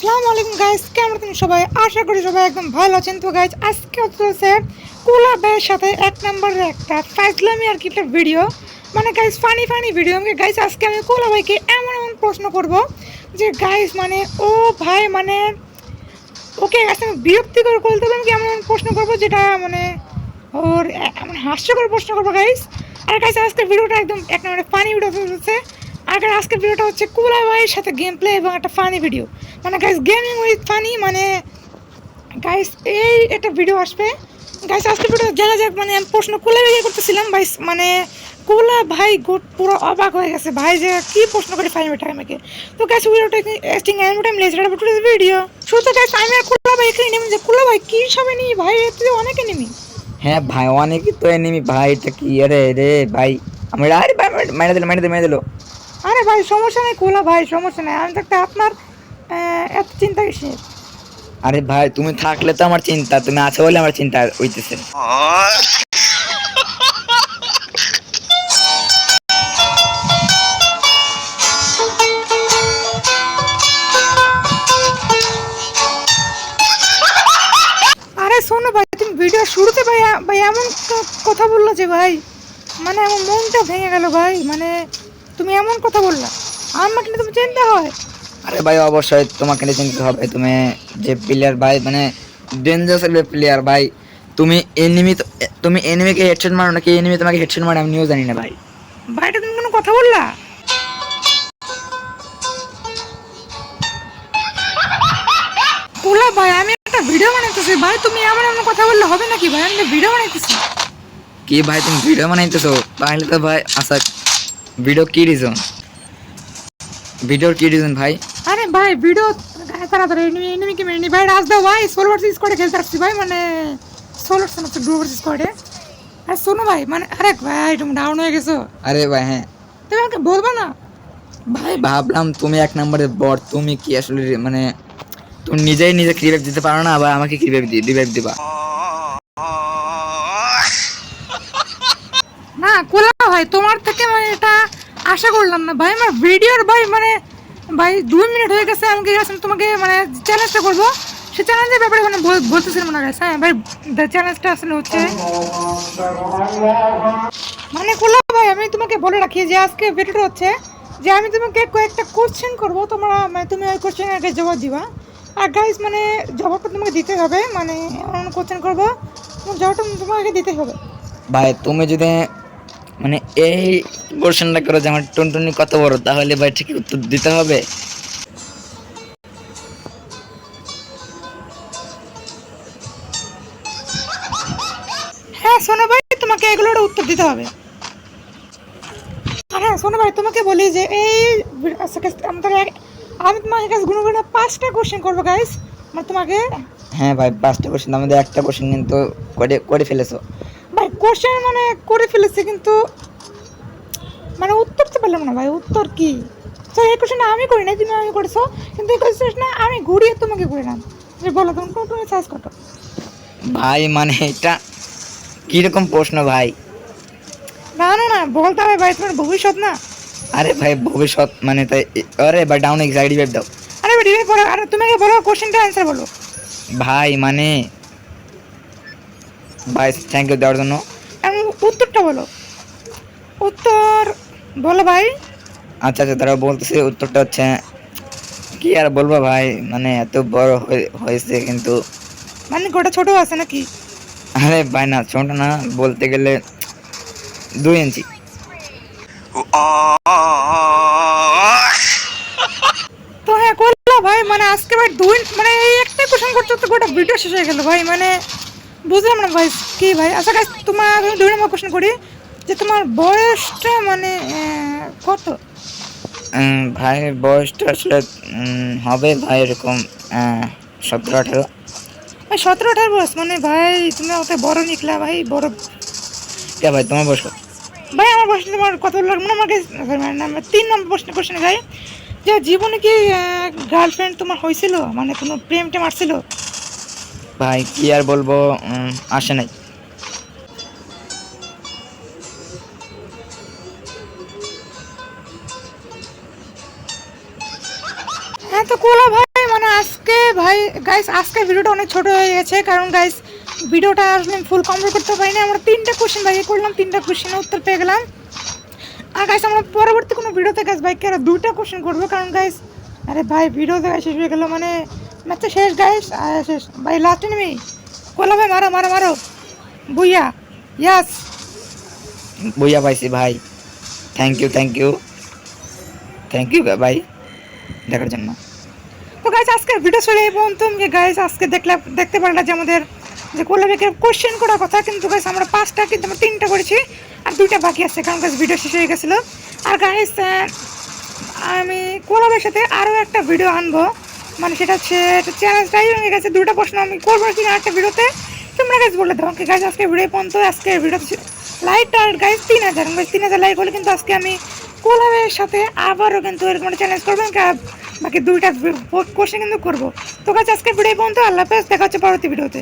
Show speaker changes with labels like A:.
A: আসসালামু আলাইকুম গাইস কেমন আছেন সবাই? আশা করি সবাই একদম ভালো আছেন। তো গাইস আজকে চলছে কোলা ভাইয়ের সাথে এক নম্বরের একটা ফাইজলামি আর কি একটা ভিডিও মানে guys funny funny video guys আজকে আমি কোলা ভাইকে এমন এমন প্রশ্ন করব যে গাইস মানে ও ভাই মানে ওকে গাইস আমি বিরক্তিকর বলতে পারেন কি এমন এমন প্রশ্ন করব যেটা মানে ওর এমন হাস্যকর প্রশ্ন করব গাইস আর গাইস আজকের ভিডিওটা একদম এক নম্বরে ফানি ভিডিও চলছে guys, আজকের ভিডিওটা হচ্ছে কুলা ভাইয়ের সাথে গেম প্লে এবং একটা ফানি ভিডিও মানে গাইস গেমিং উইথ ফানি মানে গাইস এই একটা ভিডিও আসবে। গাইস আজকে ভিডিও জায়গা যাক মানে আমি প্রশ্ন কুলা ভাইকে করতেছিলাম ভাই মানে কুলা ভাই গোট পুরো অবাক হয়ে গেছে। ভাই যে কি প্রশ্ন করে ফাইন বেটা আমাকে তো গাইস ভিডিওটা এস্টিং এন্ড টাইম লেজ রাখব টু ভিডিও শুধু গাইস আমি আর কুলা ভাই এখানে নেমে যে কুলা ভাই কি সবে নি ভাই এতে অনেকে নেমি
B: হ্যাঁ ভাই অনেকই তো এনিমি ভাই এটা কি? আরে রে ভাই আমি আরে ভাই মেরে দিল মেরে দিল মেরে দিল।
A: আরে ভাই সমস্যা নেই কোলা ভাই সমস্যা নেই। আমি থাকতে আপনার এত চিন্তা কিসের?
B: আরে ভাই তুমি থাকলে তো আমার চিন্তা তুমি আছো বলে আমার চিন্তা হইতেছে।
A: আরে শোনো ভাই তুমি ভিডিও শুরুতে ভাই ভাই এমন কথা বলল যে ভাই মানে আমার মনটা ভেঙে গেল ভাই মানে তুমি এমন কথা বললা। আমাকে নিয়ে তুমি চিন্তা হয়।
B: আরে ভাই অবশ্যই তোমাকে নিয়ে চিন্তা হবে। তুমি যে প্লেয়ার ভাই মানে ডেঞ্জারাস প্লেয়ার ভাই তুমি এনিমি তুমি এনিমিকে হেডশট মারো নাকি এনিমি তোমাকে হেডশট মারে আমি নিয়েও জানি না ভাই।
A: ভাইটা তুমি কোনো কথা বললা? কোলা ভাই আমি একটা ভিডিও বানাইতেছি। ভাই তুমি এমন এমন কথা বললে হবে নাকি ভাই? আমি ভিডিও বানাইতেছি।
B: কি ভাই তুমি ভিডিও বানাইতেছো? তাহলে তো ভাই আচ্ছা ভিডিও কি রিজন ভিডিওর কি রিজন ভাই?
A: আরে ভাই ভিডিও তাড়াতাড়ি এনিমি এনিমিকে মেরে ভাই রাজ দাও ভাই সোলো ভার্সেস স্কোয়াডে খেলতে আসছি ভাই মানে সোলো ভার্সেস ডু ভার্সেস স্কোয়াডে আর শোনো ভাই মানে আরে ভাই তুমি ডাউন হয়ে গেছো।
B: আরে ভাই হ্যাঁ।
A: তুমি আমাকে বলবা না?
B: ভাই ভাবলাম তুমি এক নম্বরে বর তুমি কি আসলে মানে তুমি নিজেই নিজে রিভাইভ দিতে পারো না আবার আমাকে কি রিভাইভ রিভাইভ দিবা?
A: না কোলা ভাই তোমার থেকে মানে এটা আশা করলাম না। ভাই আমার ভিডিওর ভাই মানে ভাই দুই মিনিট হয়ে গেছে আমাকে তোমাকে মানে চ্যালেঞ্জটা করব। সে চ্যালেঞ্জের ব্যাপারে মানে বল- বলতেছিলাম না guys, হ্যাঁ ভাই চ্যালেঞ্জটা আসলে হচ্ছে। মানে কোলা ভাই আমি তোমাকে বলে রাখি যে আজকে ভিডিওটা হচ্ছে যে আমি তোমাকে কয়েকটা কোশ্চেন করব। তোমরা মানে তুমি ওই কোশ্চেনের আগে জবাব দিবা। আর গাইজ মানে জবাবটা তোমাকে দিতে হবে। মানে কোশ্চেন করব। জবাবটা তোমাকে দিতে হবে।
B: ভাই তুমি যদি মানে এই কোশ্চেনটা করো যে আমার টুনটুনি কত বড় তাহলে ভাই ঠিক উত্তর দিতে হবে।
A: হ্যাঁ শোনো ভাই তোমাকে এগুলোর উত্তর দিতে হবে। আর হ্যাঁ ভাই তোমাকে বলি যে এই আচ্ছা, আমাদের আমি তোমাকে কাছে গুনে গুনে পাঁচটা কোশ্চেন করব গাইস মানে তোমাকে
B: হ্যাঁ ভাই পাঁচটা কোশ্চেন আমাদের একটা কোশ্চেন কিন্তু করে করে ফেলেছো।
A: কোশ্চেন মানে করে ফেলেছি কিন্তু মানে উত্তর তো পেলাম না ভাই উত্তর কি? তো এই কোশ্চেন আমি করি নাই তুমি আমি করেছ কিন্তু এই কোশ্চেন আমি ঘুরিয়ে তোমাকে করিলাম যে বলো তুমি তুমি সার্চ করো
B: ভাই মানে এটা কীরকম প্রশ্ন ভাই?
A: না না না বলতে হবে ভাই তোমার ভবিষ্যৎ না।
B: আরে ভাই ভবিষ্যৎ মানে তাই আরে ভাই ডাউন এক্সাইড রিভাইভ দাও।
A: আরে ভাই রিভাইভ করো আরে তুমি আগে বলো কোশ্চেনটা অ্যান্সার বলো।
B: ভাই মানে ভাই থ্যাংক ইউ দেওয়ার জন্য।
A: আমি উত্তরটা বলো। উত্তর বলো ভাই।
B: আচ্ছা আচ্ছা তারা বলতেছে উত্তরটা হচ্ছে কি আর বলব ভাই মানে এত বড় হয়েছে কিন্তু।
A: মানে গোটা ছোট আছে নাকি?
B: আরে ভাই না ছোট না বলতে গেলে দুই ইঞ্চি।
A: তো হ্যাঁ করল ভাই মানে আজকে ভাই দুই মানে এই একটা কোশ্চেন করতে তো গোটা ভিডিও শেষ হয়ে গেল ভাই মানে বুঝলাম না ভাই কি ভাই? আচ্ছা গাছ তোমার আমি দুই নম্বর কোশ্চেন করি যে তোমার বয়সটা মানে কত?
B: ভাইয়ের বয়সটা আসলে হবে ভাই এরকম সতেরো আঠারো।
A: ভাই সতেরো আঠারো বয়স? মানে ভাই তুমি ওকে বড় নিকলা ভাই বড়
B: কে ভাই তোমার বয়স
A: ভাই আমার প্রশ্ন তোমার কত লাগবে না আমাকে তিন নম্বর প্রশ্ন কোশ্চেন ভাই যে জীবনে কি গার্লফ্রেন্ড তোমার হয়েছিল? মানে কোনো প্রেম টেম আসছিল?
B: ভাই, কি আর বলব আসে নাই।
A: হ্যাঁ তো কোলা ভাই মানে আজ গাইস আজকের ভিডিওটা অনেক ছোট হয়ে গেছে, কারণ গাইস ভিডিওটা আসলে ফুল কমপ্লিট করতে পারিনি। আমরা তিনটা কোশ্চেন বাইরে করলাম, তিনটা কোশ্চেনের উত্তর পেয়ে গেলাম। আর গাইস আমরা পরবর্তী কোনো ভিডিওতে গাইস বাইকে আরও দুইটা কোশ্চেন করব? কারণ গাইস আরে ভাই ভিডিও দেখা শেষ হয়ে গেল মানে ম্যাচটা শেষ গাইস শেষ ভাই লাস্ট এনিমি কোলা ভাই মারো মারো মারো বুইয়া ইয়াস
B: বইয়া পাইছি ভাই thank you thank you thank you ভাই দেখার জন্য
A: তো গাইস আজকের ভিডিও চলে এই পর্যন্ত। গাইস আজকে দেখলে দেখতে পারলাম যে আমাদের যে কোলাবেকে কোশ্চেন করার কথা কিন্তু গাইস আমরা পাঁচটা কিন্তু আমরা তিনটা করেছি আর দুইটা বাকি আছে কারণ গাইস ভিডিও শেষ হয়ে গেছিল। আর গাইস আমি কোলাবের সাথে আরও একটা ভিডিও আনব। মানে সেটা হচ্ছে চ্যালেঞ্জটাই হয়ে গেছে দুটো প্রশ্ন আমি করব কি না একটা ভিডিওতে। তোমরা গাছ বলে দাও গাছ আজকে ভিডিও পর্যন্ত। আজকে ভিডিও লাইক আর গাইস তিন হাজার। তিন হাজার লাইক হলে কিন্তু আজকে আমি কোলাবের সাথে আবারও কিন্তু এরকম একটা চ্যালেঞ্জ করব বাকি দুইটা কোশ্চেন কিন্তু করব। তো গাছ আজকে ভিডিও পর্যন্ত। আল্লাহ হাফেজ। দেখা হচ্ছে পরবর্তী ভিডিওতে